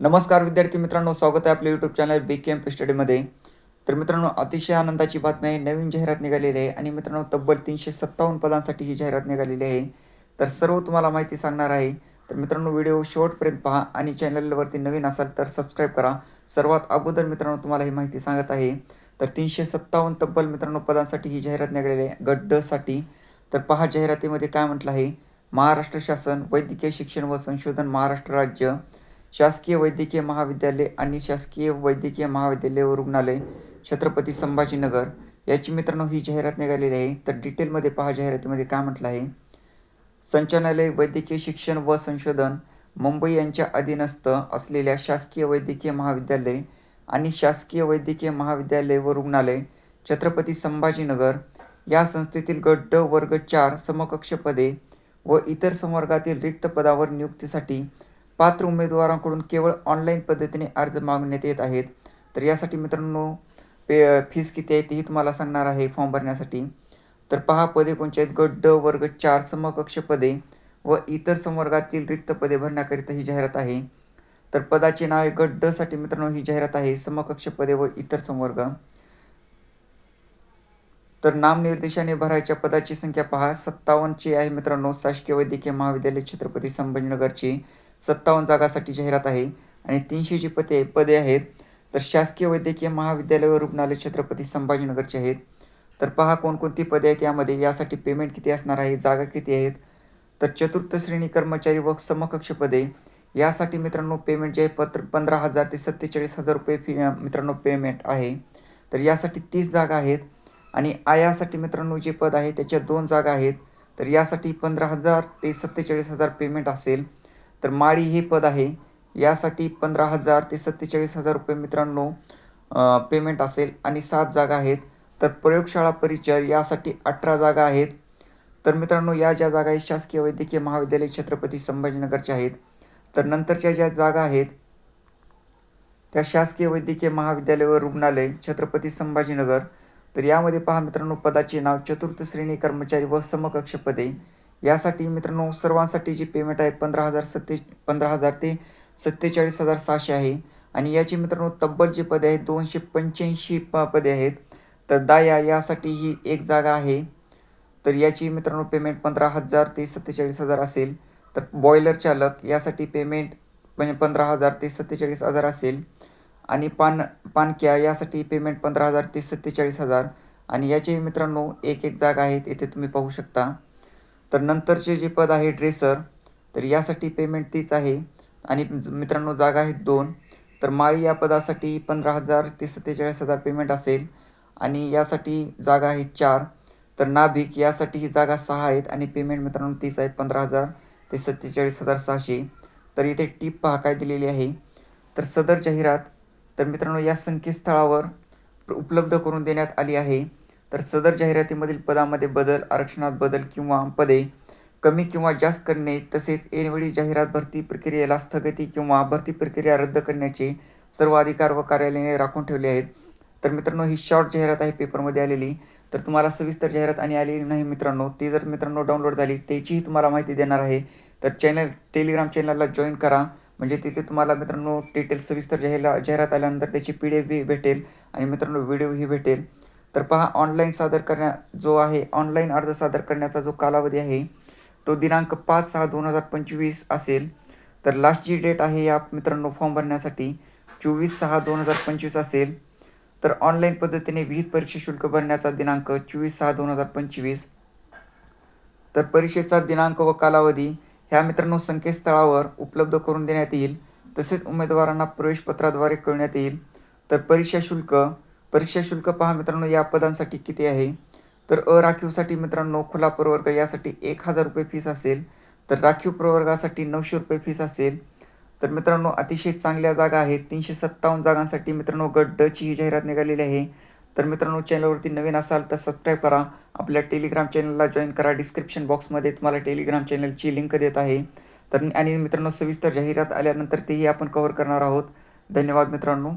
नमस्कार विद्यार्थी मित्रांनो स्वागत आहे आपल्या YouTube channel B K M स्टडीमध्ये तर मित्रांनो अतिशय आनंदाची बातमी आहे. नवीन जाहिरात निघालेली आहे आणि मित्रांनो तब्बल तीनशे सत्तावन्न पदांसाठी ही जाहिरात निघालेली आहे. तर सर्व तुम्हाला माहिती सांगणार आहे. तर मित्रांनो व्हिडिओ शेवटपर्यंत पहा आणि चॅनलवरती नवीन असाल तर सबस्क्राईब करा. सर्वात अगोदर मित्रांनो तुम्हाला ही माहिती सांगत आहे. तर तीनशे सत्तावन्न तब्बल मित्रांनो पदांसाठी ही जाहिरात निघालेली आहे. गड्डसाठी. तर पहा जाहिरातीमध्ये काय म्हटलं आहे. महाराष्ट्र शासन वैद्यकीय शिक्षण व संशोधन महाराष्ट्र राज्य. शासकीय वैद्यकीय महाविद्यालय आणि शासकीय वैद्यकीय महाविद्यालय व रुग्णालय छत्रपती संभाजीनगर. याची मित्रांनो ही जाहिरात निघालेली आहे. तर डिटेलमध्ये पहा जाहिरातीमध्ये काय म्हटलं आहे. संचालनालय वैद्यकीय शिक्षण व संशोधन मुंबई यांच्या अधीनस्थ असलेल्या शासकीय वैद्यकीय महाविद्यालय आणि शासकीय वैद्यकीय महाविद्यालय व रुग्णालय छत्रपती संभाजीनगर या संस्थेतील गट ड वर्ग चार समकक्ष पदे व इतर संवर्गातील रिक्त पदावर नियुक्तीसाठी पात्र उमेदवारांकडून केवळ ऑनलाईन पद्धतीने अर्ज मागण्यात येत आहेत. तर यासाठी मित्रांनो पे फीस किती आहे तेही तुम्हाला सांगणार आहे फॉर्म भरण्यासाठी. तर पहा पदे कोणची आहेत? गट ड वर्ग चार समकक्ष पदे व इतर संवर्गातील रिक्त पदे भरण्याकरिता ही जाहिरात आहे. तर पदाचे नाव आहे गट ड साठी मित्रांनो ही जाहिरात आहे समकक्ष पदे व इतर संवर्ग. तर नामनिर्देशाने भरायच्या पदाची संख्या पहा सत्तावन्नची आहे मित्रांनो शासकीय वैद्यकीय महाविद्यालय छत्रपती संभाजीनगरची. सत्तावन्न जागासाठी जाहिरात आहे आणि तीनशेची पदे पदे आहेत. तर शासकीय वैद्यकीय महाविद्यालय व रुग्णालय छत्रपती संभाजीनगरचे आहेत. तर पहा कोणकोणती पदे आहेत यामध्ये. यासाठी पेमेंट किती असणार आहे? जागा किती आहेत? तर चतुर्थ श्रेणी कर्मचारी व समकक्ष पदे. यासाठी मित्रांनो पेमेंट जे आहे पत्र पंधरा हजार ते सत्तेचाळीस हजार रुपये फी मित्रांनो पेमेंट आहे. तर यासाठी तीस जागा आहेत. आणि आयासाठी मित्रांनो जे पद आहे त्याच्या दोन जागा आहेत. तर यासाठी पंधरा हजार ते सत्तेचाळीस हजार पेमेंट असेल. तर माळी हे पद आहे. यासाठी पंधरा हजार ते सत्तेचाळीस हजार रुपये मित्रांनो पेमेंट असेल आणि सात जागा आहेत. तर प्रयोगशाळा परिचर यासाठी अठरा जागा आहेत. तर मित्रांनो या ज्या जागा आहेत शासकीय वैद्यकीय महाविद्यालय छत्रपती संभाजीनगरच्या आहेत. तर नंतरच्या ज्या जागा आहेत त्या शासकीय वैद्यकीय महाविद्यालय व रुग्णालय छत्रपती संभाजीनगर. तर यामध्ये पहा मित्रांनो पदाचे नाव चतुर्थ श्रेणी कर्मचारी व समकक्ष पदे. यासाठी मित्रांनो सर्वांसाठी जी पेमेंट आहे पंधरा हजार सत्ते पंधरा हजार ते सत्तेचाळीस हजार सहाशे आहे. आणि याची मित्रांनो तब्बल जी पदे आहेत दोनशे पंच्याऐंशी प पदे आहेत. तर दाया यासाठी ही एक जागा आहे. तर याची मित्रांनो पेमेंट पंधरा हजार ते सत्तेचाळीस हजार असेल. तर बॉयलर चालक यासाठी पेमेंट म्हणजे पंधरा हजार ते सत्तेचाळीस हजार असेल. आणि पान पानक्या यासाठी पेमेंट पंधरा हजार ते सत्तेचाळीस हजार. आणि याचे मित्रांनो एक एक जागा आहेत येथे तुम्ही पाहू शकता. तर नंतरचे जे पद आहे ड्रेसर तर यासाठी पेमेंट तीच आहे. आणि मित्रांनो जागा आहेत दोन. तर माळी या पदासाठी पंधरा हजार ते सत्तेचाळीस हजार पेमेंट असेल. आणि यासाठी जागा आहेत चार. तर नाभिक यासाठी ही जागा सहा आहेत. आणि पेमेंट मित्रांनो तीच आहे पंधरा हजार ते सत्तेचाळीस हजार सहाशे. तर इथे टीप पहा काय दिलेली आहे. तर सदर जाहिरात तर मित्रांनो या संकेतस्थळावर उपलब्ध करून देण्यात आली आहे. तर सदर जाहिरातीमधील पदामध्ये बदल आरक्षणात बदल किंवा पदे कमी किंवा जास्त करणे तसेच ऐनवेळी जाहिरात भरती प्रक्रियेला स्थगिती किंवा भरती प्रक्रिया रद्द करण्याचे सर्व अधिकार व कार्यालयाने राखून ठेवले आहेत. तर मित्रांनो ही शॉर्ट जाहिरात आहे पेपरमध्ये आलेली. तर तुम्हाला सविस्तर जाहिरात आणि आलेली नाही मित्रांनो ती जर मित्रांनो डाउनलोड झाली त्याचीही तुम्हाला माहिती देणार आहे. तर चॅनल टेलिग्राम चॅनलला जॉईन करा. म्हणजे तिथे तुम्हाला मित्रांनो डिटेल सविस्तर जाहिरा जाहिरात आल्यानंतर त्याची पी डी एफ बी भेटेल आणि मित्रांनो व्हिडिओही भेटेल. तर पहा ऑनलाईन सादर करण्या जो आहे ऑनलाईन अर्ज सादर करण्याचा जो कालावधी आहे तो दिनांक पाच सहा दोन हजार पंचवीस असेल. तर लास्टची डेट आहे या मित्रांनो फॉर्म भरण्यासाठी चोवीस सहा दोन हजार पंचवीस असेल. तर ऑनलाईन पद्धतीने विहित परीक्षा शुल्क भरण्याचा दिनांक चोवीस सहा दोन हजार पंचवीस. तर परीक्षेचा दिनांक व कालावधी ह्या मित्रांनो संकेतस्थळावर उपलब्ध करून देण्यात येईल. तसेच उमेदवारांना प्रवेशपत्राद्वारे कळण्यात येईल. तर परीक्षा शुल्क परीक्षा शुल्क पहा मित्रांनो या पदांसाठी किती आहे? तर अ राखीवसाठी मित्रांनो खुला प्रवर्ग यासाठी एक हजार रुपये फीस असेल. तर राखीव प्रवर्गासाठी नऊशे रुपये फीस असेल. तर मित्रांनो अतिशय चांगल्या जागा आहेत. तीनशे सत्तावन्न जागांसाठी मित्रांनो गट डची ही जाहिरात निघालेली आहे. तर मित्रांनो चॅनलवरती नवीन असाल तर सबस्क्राईब करा. आपल्या टेलिग्राम चॅनलला जॉईन करा. डिस्क्रिप्शन बॉक्समध्ये तुम्हाला टेलिग्राम चॅनलची लिंक देत आहे. तर आणि मित्रांनो सविस्तर जाहिरात आल्यानंतर तेही आपण कव्हर करणार आहोत. धन्यवाद मित्रांनो.